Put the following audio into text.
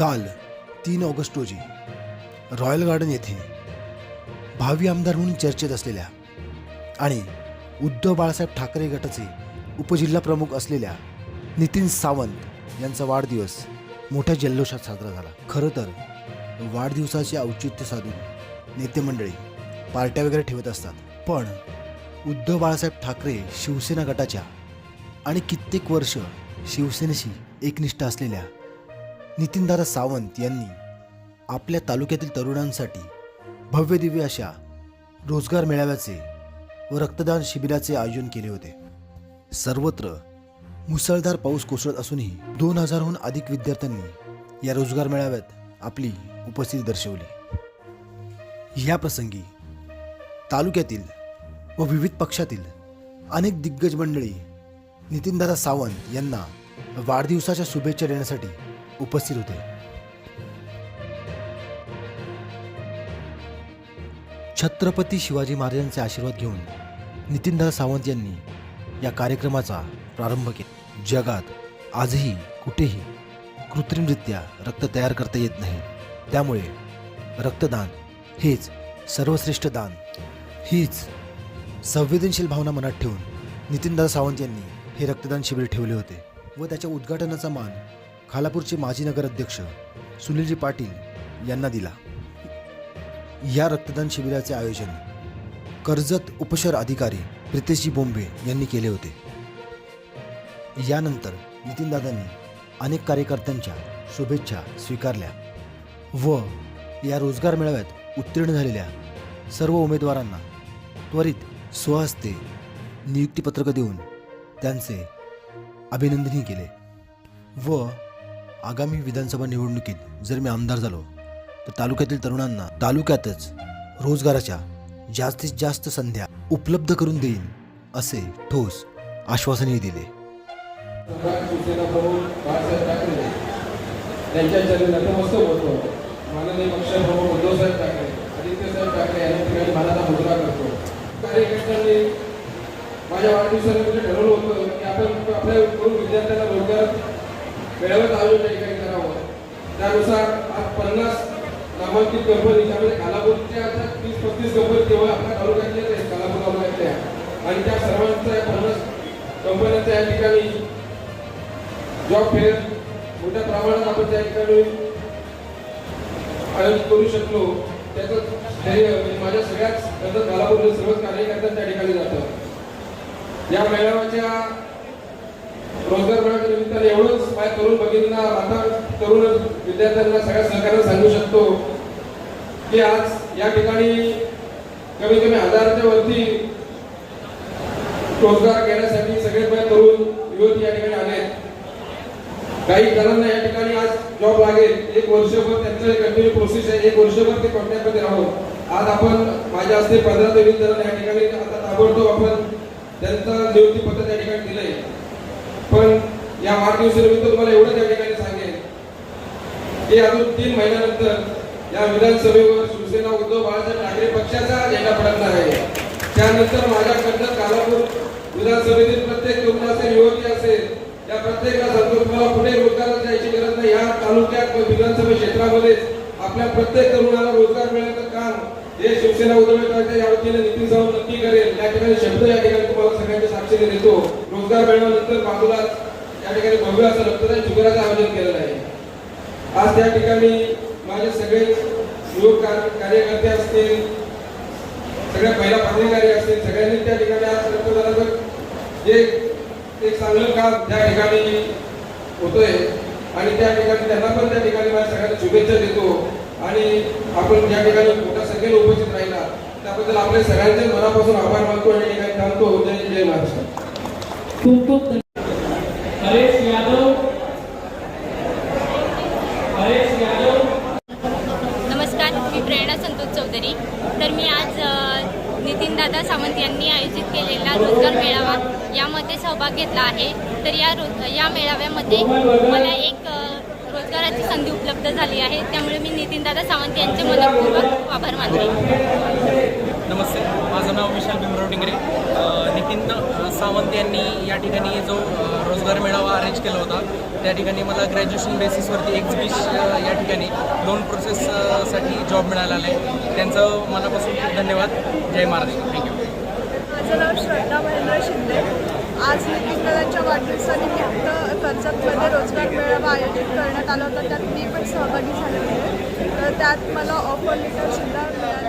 काल तीन ऑगस्ट रोजी रॉयल गार्डन येथे भावी आमदार म्हणून चर्चेत असलेल्या आणि उद्धव बाळासाहेब ठाकरे गटाचे उपजिल्हा प्रमुख असलेल्या नितीन सावंत यांचा वाढदिवस मोठ्या जल्लोषात साजरा झाला. खरं तर वाढदिवसाचे औचित्य साधून नेते मंडळी पार्ट्या वगैरे ठेवत असतात. पण उद्धव बाळासाहेब ठाकरे शिवसेना गटाच्या आणि कित्येक वर्ष शिवसेनेशी एकनिष्ठ असलेल्या नितीनदादा सावंत यांनी आपल्या तालुक्यातील तरुणांसाठी भव्य दिव्य अशा रोजगार मेळाव्याचे व रक्तदान शिबिराचे आयोजन केले होते. सर्वत्र मुसळधार पाऊस कोसळत असूनही दोन हजारहून अधिक विद्यार्थ्यांनी या रोजगार मेळाव्यात आपली उपस्थिती दर्शवली. या प्रसंगी तालुक्यातील व विविध पक्षातील अनेक दिग्गज मंडळी नितीनदादा सावंत यांना वाढदिवसाच्या शुभेच्छा देण्यासाठी उपस्थित होते. छत्रपती शिवाजी महाराजांचे आशीर्वाद घेऊन नितीनदादा सावंत यांनी या कार्यक्रमाचा प्रारंभ केला. जगात आजही कुठेही कृत्रिमरित्या रक्त तयार करता येत नाही. त्यामुळे रक्तदान हेच सर्वश्रेष्ठ दान. हीच संवेदनशील भावना मनात ठेवून नितीनदादा सावंत यांनी हे रक्तदान शिबिर ठेवले होते व त्याच्या उद्घाटनाचा मान खालापूरचे माजी नगराध्यक्ष सुनीलजी पाटील यांना दिला. या रक्तदान शिबिराचे आयोजन कर्जत उपशहर अधिकारी प्रितेशजी बोंबे यांनी केले होते. यानंतर नितीनदादांनी अनेक कार्यकर्त्यांच्या शुभेच्छा स्वीकारल्या व या रोजगार मेळाव्यात उत्तीर्ण झालेल्या सर्व उमेदवारांना त्वरित स्वहस्ते नियुक्तीपत्रकं देऊन त्यांचे अभिनंदनही केले व आगामी विधानसभा निवडणुकीत जर मी आमदार झालो तर तालुक्यातील तरुणांना तालुक्यातच रोजगाराच्या जास्तीत जास्त संध्या उपलब्ध करून देईन असे ठोस आश्वासनही दिले. माझ्या वाढदिवसानिमित्त ठरवलं होतं की आपण आपल्या विद्यार्थ्यांना रोजगार वेळेवर आयोजन त्या ठिकाणी करावं. त्यानुसार आज पन्नास नामांकित कंपनी त्यामध्ये कालापूरच्या आता तीस पस्तीस कंपनी केवळ आपल्या तालुक्यातल्या आहेत कालापूर तालुक्यातल्या आणि त्या सर्वांचा या पन्नास कंपन्यांचा या ठिकाणी जॉब फेअर मोठ्या प्रमाणात आपण त्या ठिकाणी आयोजित करू शकलो. त्याचं ध्येय म्हणजे माझ्या सगळ्याच नंतर कालापूरच्या सर्वच कार्यकर्त्यांना त्या ठिकाणी जातं या मेळाव्याच्या रोजगार मेळाव्याच्या निमित्ताने एवढंच माझ्या तरुण भगिनींना आता तरुण विद्यार्थ्यांना सगळ्या सहकार्याला सांगू शकतो की आज या ठिकाणी कमी कमी हजाराच्या वरती रोजगार घेण्यासाठी सगळे माझे तरुण युवती या ठिकाणी आले काही जणांना या ठिकाणी आज जॉब लागेल. एक वर्षभर त्यांचं कंटिन्यू प्रोसेस आहे. एक वर्षभर ते कॉन्टॅक्टमध्ये राहून. आज आपण माझ्या हस्ते पंधरा ते वीस जणांना या ठिकाणी आता ताबडतोब आपण त्यांचं नियुक्ती पत्र त्या ठिकाणी दिलंय. पण या वाढदिवसानिमित्त तुम्हाला एवढं त्या ठिकाणी सांगेन की अजून तीन महिन्यानंतर या विधानसभेवर शिवसेना उद्धव बाळासाहेब ठाकरे पक्षाचा झेंडा पडणार आहे. त्यानंतर माझ्याकडनं कालापूर विधानसभेतील प्रत्येक तरुण असेल युवती असेल या प्रत्येकाला सांगतो तुम्हाला कुठे रोजगाराची द्यायची गरज नाही. या तालुक्यात विधानसभा क्षेत्रामध्ये आपल्या प्रत्येक तरुणाला रोजगार मिळण्याचं काम हे शिवसेना उद्धव ठाकरे या वतीने नितीन सावंत नक्की करेल. या ठिकाणी शब्द या ठिकाणी तुम्हाला सगळ्यांच्या साक्षीने देतो. रोजगार मिळवल्यानंतर बाजूला या ठिकाणी भव्य असं रक्तदान शिबिराचं आयोजन केलेलं आहे. आज त्या ठिकाणी माझे सगळे युवक कार्यकर्ते असतील सगळ्या महिला पदाधिकारी असतील सगळ्यांनी त्या ठिकाणी आज रक्तदानाचं जे एक चांगलं काम त्या ठिकाणी होतोय आणि त्या ठिकाणी त्यांना पण त्या ठिकाणी माझ्या सगळ्यांना शुभेच्छा देतो आणि आपण ज्या ठिकाणी मोठ्या संख्येने उपस्थित राहिला त्याबद्दल आपल्या सगळ्यांचे मनापासून आभार मानतो आणि ठिकाणी थांबतो. जय जय महाराष्ट्र. खूप खूप हरेश यादव हरेश यादव नमस्कार मी प्रेरणा संतोष चौधरी. तर मी आज अ, नितीनदादा सावंत यांनी आयोजित केलेला रोजगार मेळावा यामध्ये सहभाग घेतला आहे. तर या रोज या मेळाव्यामध्ये मला एक रोजगाराची संधी उपलब्ध झाली आहे. त्यामुळे मी नितीनदादा सावंत यांचे मनपूर्वक आभार मानते. नमस्ते. माझं नाव विशाल भीमराव डिंगरे. नितीन सावंत यांनी या ठिकाणी जो रोजगार मेळावा अरेंज केला होता त्या ठिकाणी मला ग्रॅज्युएशन बेसिसवरती एक्झिबिश या ठिकाणी लोन प्रोसेससाठी जॉब मिळाला आहे. त्यांचं मनापासून खूप धन्यवाद. जय महाराज. थँक्यू माझं नाव श्रद्धा महेंद्र शिंदे. आज नितीन दादांच्या वाढदिवसानिमित्त कर्जतमध्ये रोजगार मेळावा आयोजित करण्यात आला होता. त्यात मी पण सहभागी झाले होते तर त्यात मला ऑफर लेटर सुद्धा मिळालं.